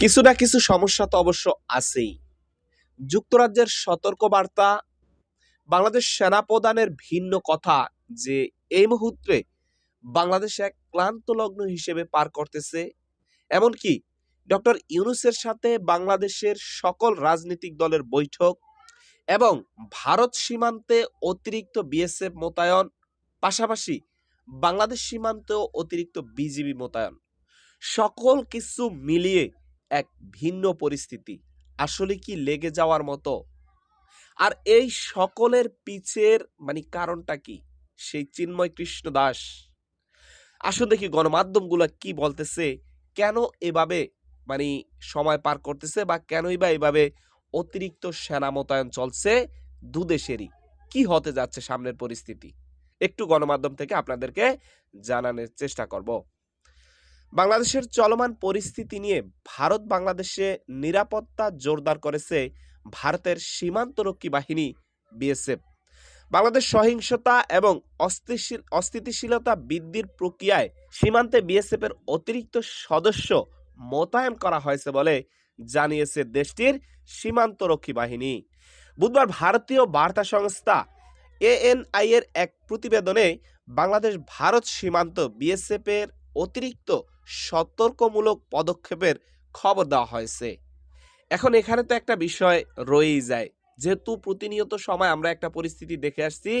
কিছু না কিছু সমস্যা তো অবশ্য আছেই। যুক্তরাজ্যের সতর্কবার্তা, বাংলাদেশ সেনা প্রদানের ভিন্ন কথা যে এই মুহূর্তে বাংলাদেশ এক ক্লান্ত লগ্ন হিসেবে পার করতেছে, এমনকি ডক্টর ইউনুসের সাথে বাংলাদেশের সকল রাজনৈতিক দলের বৈঠক এবং ভারত সীমান্তে অতিরিক্ত বিএসএফ মোতায়েন, পাশাপাশি বাংলাদেশ সীমান্তেও অতিরিক্ত বিজিবি মোতায়েন। সকল কিছু মিলিয়ে এক ভিন্ন পরিস্থিতি। আসলে কি লেগে যাওয়ার মতো? আর এই সকলের পিছের মানে কারণটা কি? সেই চিন্ময় কৃষ্ণ দাস। আসুন দেখি গণমাধ্যমগুলো কি বলতেছে, কেন এভাবে মানে সময় পার করতেছে বা কেনই বা এভাবে অতিরিক্ত সেনা মোতায়েন চলছে দুদেশেরই? কি হতে যাচ্ছে সামনের পরিস্থিতি? একটু গণমাধ্যম থেকে আপনাদেরকে জানানোর চেষ্টা করব। বাংলাদেশের চলমান পরিস্থিতি নিয়ে ভারত বাংলাদেশে নিরাপত্তা জোরদার করেছে ভারতের সীমান্তরক্ষী বাহিনী, বিএসএফ। বাংলাদেশ সহিংসতা এবং অস্থিতিশীলতা বৃদ্ধির প্রক্রিয়ায় সীমান্তে বিএসএফ এর অতিরিক্ত সদস্য মোতায়েন করা হয়েছে বলে জানিয়েছে দেশটির সীমান্তরক্ষী বাহিনী। বুধবার ভারতীয় বার্তা সংস্থা এএনআই এর এক প্রতিবেদনে বাংলাদেশ ভারত সীমান্ত বিএসএফ এর অতিরিক্ত সতর্কমূলক পদক্ষেপের খবর দেওয়া হয়েছে। এখন এখানে তো একটা বিষয় রয়েই যায়। যেহেতু প্রতিনিয়ত সময় আমরা একটা পরিস্থিতি দেখে আসছি,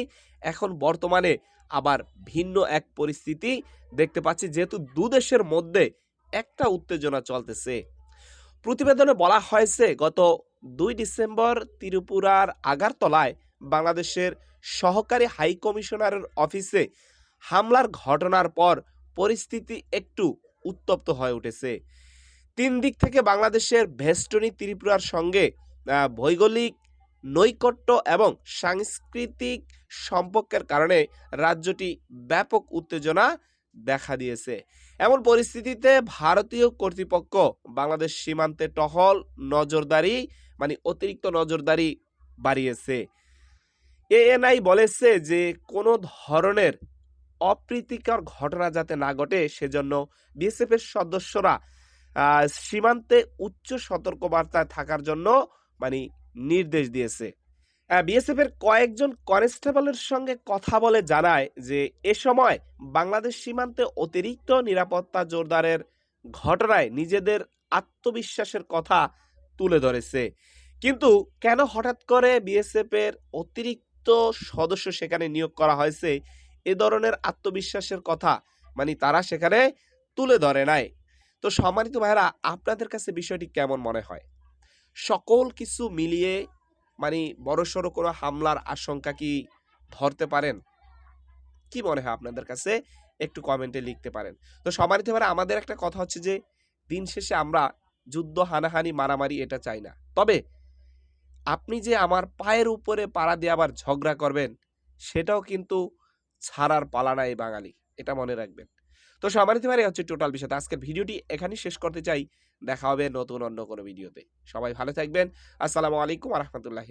এখন বর্তমানে আবার ভিন্ন এক পরিস্থিতি দেখতে পাচ্ছি, যেহেতু দু দেশের মধ্যে একটা উত্তেজনা চলতেছে। প্রতিবেদনে বলা হয়েছে, গত দুই ডিসেম্বর ত্রিপুরার আগারতলায় বাংলাদেশের সহকারী হাই কমিশনারের অফিসে হামলার ঘটনার পর পরিস্থিতি একটু উত্তপ্ত হয়ে উঠেছে। তিন দিক থেকে বাংলাদেশের ভেস্টনি ত্রিপুরার সঙ্গে ভৌগোলিক, নৈকট্য এবং সাংস্কৃতিক সম্পর্কের কারণে রাজ্যটি ব্যাপক উত্তেজনা দেখা দিয়েছে। এমন পরিস্থিতিতে ভারতীয় কর্তৃপক্ষ বাংলাদেশ সীমান্তে টহল নজরদারি মানে অতিরিক্ত নজরদারি বাড়িয়েছে। এএনআই বলেছে যে কোনো ধরনের অপ্রীতিকর ঘটনা যাতে না ঘটে, সেজন্য বিএসএফ এর সদস্যরা সীমান্তে উচ্চ সতর্কবার্তায় থাকার জন্য মানে নির্দেশ দিয়েছে। বিএসএফ এর কয়েকজন কনস্টেবলের সঙ্গে কথা বলে জানায় যে, এ সময় বাংলাদেশ সীমান্তে অতিরিক্ত নিরাপত্তা জোরদারের ঘটনায় নিজেদের আত্মবিশ্বাসের কথা তুলে ধরেছে। কিন্তু কেন হঠাৎ করে বিএসএফ এর অতিরিক্ত সদস্য সেখানে নিয়োগ করা হয়েছে এ ধরনের আত্মবিশ্বাসের কথা মানে তারা সেখানে তুলে ধরে নাই। তো সম্মানিত ভাইরা আপনাদের কাছে বিষয়টি কেমন মনে হয়? সকল কিছু মিলিয়ে মানে বড়সড় কোনো হামলার আশঙ্কা কি ধরতে পারেন? কি মনে হয় আপনাদের কাছে? একটু কমেন্টে লিখতে পারেন। তো সম্মানিত ভাইরা আমাদের একটা কথা হচ্ছে যে, দিন শেষে আমরা যুদ্ধ, হানাহানি, মারামারি এটা চাই না। তবে আপনি যে আমার পায়ের উপরে পাড়া দিয়ে আবার ঝগড়া করবেন, সেটাও কিন্তু ছাড়ার পালা নাই বাঙালি। এটা মনে রাখবেন। তো সম্মানিত ভাই এই হচ্ছে টোটাল বিষয়। আজকের ভিডিওটি এখানেই শেষ করতে চাই। দেখা হবে নতুন অন্য কোনো ভিডিওতে। সবাই ভালো থাকবেন। আসসালামু আলাইকুম আহমতুল্লাহ